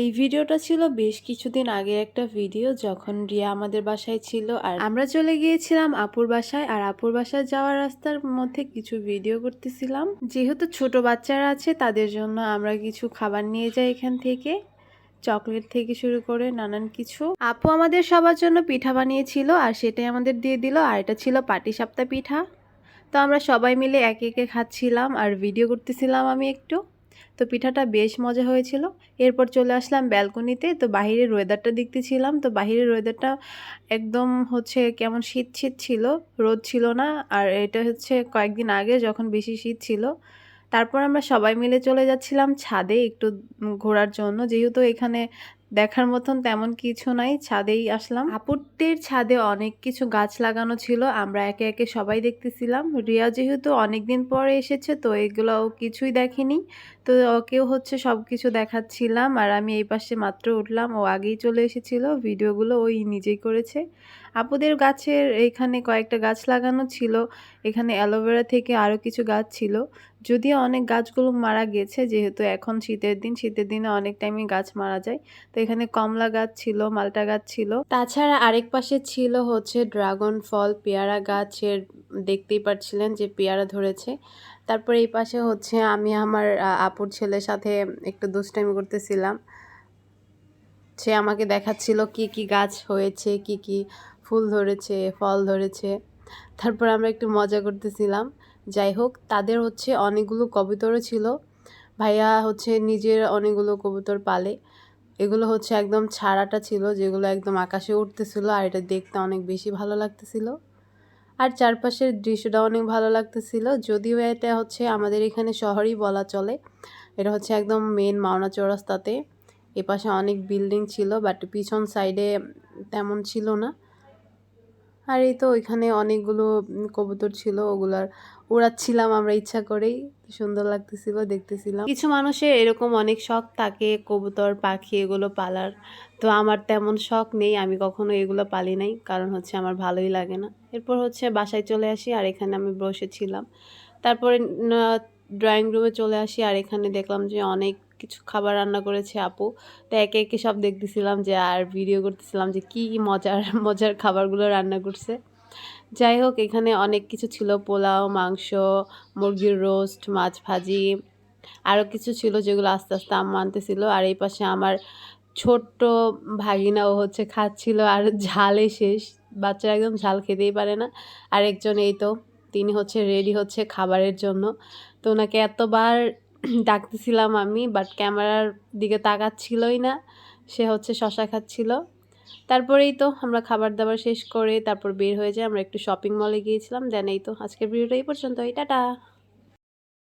এই ভিডিওটা ছিল বেশ কিছুদিন আগের একটা ভিডিও যখন রিয়া আমাদের বাসায় ছিল আর আমরা চলে গিয়েছিলাম আপুর বাসায় আর আপুর বাসায় যাওয়ার রাস্তার মধ্যে কিছু ভিডিও করতেছিলাম। যেহেতু ছোট বাচ্চারা আছে, তাদের জন্য আমরা কিছু খাবার নিয়ে যাই এখান থেকে, চকলেট থেকে শুরু করে নানান কিছু। আপু আমাদের সবার জন্য পিঠা বানিয়েছিল আর সেটাই আমাদের দিয়ে দিল আর এটা ছিল পাটিসাপ্তা পিঠা। তো আমরা সবাই মিলে একে একে খাচ্ছিলাম আর ভিডিও করতেছিলাম আমি একটু। তো পিঠাটা বেশ মজা হয়েছিল। এরপর চলে আসলাম ব্যালকনিতে, তো বাহিরের ওয়েদারটা দেখতেছিলাম, তো বাহিরের ওয়েদারটা একদম হচ্ছে কেমন শীত শীত ছিল, রোদ ছিল না, আর এটা হচ্ছে কয়েকদিন আগে যখন বেশি শীত ছিল। তারপর আমরা সবাই মিলে চলে যাচ্ছিলাম ছাদে একটু ঘোরার জন্য, যেহেতু এখানে দেখার মতন তেমন কিছু নাই, ছাদেই আসলাম। আপুরদের ছাদে অনেক কিছু গাছ লাগানো ছিল, আমরা একে একে সবাই দেখতেছিলাম। রিয়া যেহেতু অনেক দিন পরে এসেছে, তো এগুলো কিছুই দেখেনি। তো ওকেও হচ্ছে সব কিছু দেখাচ্ছিলাম আর আমি এই পাশে মাত্র উঠলাম। ও আগেই চলে এসেছিল, ভিডিওগুলো ওই নিজেই করেছে। আপুদের গাছের এখানে কয়েকটা গাছ লাগানো ছিল, এখানে অ্যালোভেরা থেকে আরও কিছু গাছ ছিল। যদিও অনেক গাছগুলো মারা গেছে, যেহেতু এখন শীতের দিন, শীতের দিনে অনেক টাইমে গাছ মারা যায়। তো এখানে কমলা গাছ ছিল, মালটা গাছ ছিল। তাছাড়া আরেক পাশে ছিল হচ্ছে ড্রাগন ফল, পেয়ারা গাছের দেখতেই পাচ্ছিলেন যে পেয়ারা ধরেছে। তারপর এই পাশে হচ্ছে আমি আমার আপুর ছেলের সাথে একটু দুষ্টামি করতেছিলাম। সে আমাকে দেখাচ্ছিল কি কি গাছ হয়েছে, কি কি ফুল ধরেছে, ফল ধরেছে। তারপর আমরা একটু মজা করতেছিলাম। যাই হোক, তাদের হচ্ছে অনেকগুলো কবুতরও ছিল। ভাইয়া হচ্ছে নিজের অনেকগুলো কবুতর পালে। এগুলো হচ্ছে একদম ছাড়াটা ছিল, যেগুলো একদম আকাশে উঠতেছিল আর এটা দেখতে অনেক বেশি ভালো লাগতেছিল। আর চারপাশের দৃশ্যটা অনেক ভালো লাগতেছিল। যদিও এটা হচ্ছে আমাদের এখানে শহরই বলা চলে। এটা হচ্ছে একদম মেন মাওনা চৌরাস্তাতে। এপাশে অনেক বিল্ডিং ছিল বাট পিছন সাইডে তেমন ছিল না। আর এই তো ওইখানে অনেকগুলো কবুতর ছিল, ওগুলার উড়াচ্ছিলাম আমরা ইচ্ছা করেই। সুন্দর লাগতেছিল, দেখতেছিলাম। কিছু মানুষের এরকম অনেক শখ থাকে, কবুতর, পাখি এগুলো পালার। তো আমার তেমন শখ নেই, আমি কখনো এগুলো পালি নাই, কারণ হচ্ছে আমার ভালোই লাগে না। এরপর হচ্ছে বাসায় চলে আসি, আর এখানে আমি বসেছিলাম। তারপরে ড্রয়িং রুমে চলে আসি, আর এখানে দেখলাম যে অনেক কিছু খাবার রান্না করেছে আপু। তো একে একে সব দেখতেছিলাম যে, আর ভিডিও করতেছিলাম যে, কি মজার মজার খাবারগুলো রান্না করছে। যাই হোক, এখানে অনেক কিছু ছিল। পোলাও, মাংস, মুরগির রোস্ট মাছ ভাজি আরও কিছু ছিল যেগুলো আস্তে আস্তে আম্মা আনতেছিল। আর এই পাশে আমার ছোট্ট ভাগিনা ও হচ্ছে খাচ্ছিল। আর ঝালে শেষ। বাচ্চারা একদম ঝাল খেতেই পারে না। আর একজন এই তো, তিনি হচ্ছে রেডি হচ্ছে খাবারের জন্য। তো ওনাকে এতবার ডাকতেছিলাম আমি বাট ক্যামেরার দিকে তাকাচ্ছিলই না। সে হচ্ছে শশা খাচ্ছিল। তারপরেই তো আমরা খাবার দাবার শেষ করে তারপর বের হয়ে যায় আমরা একটু শপিং মলে গিয়েছিলাম। দেন এই তো আজকের ভিডিওটা এই পর্যন্ত টাটা!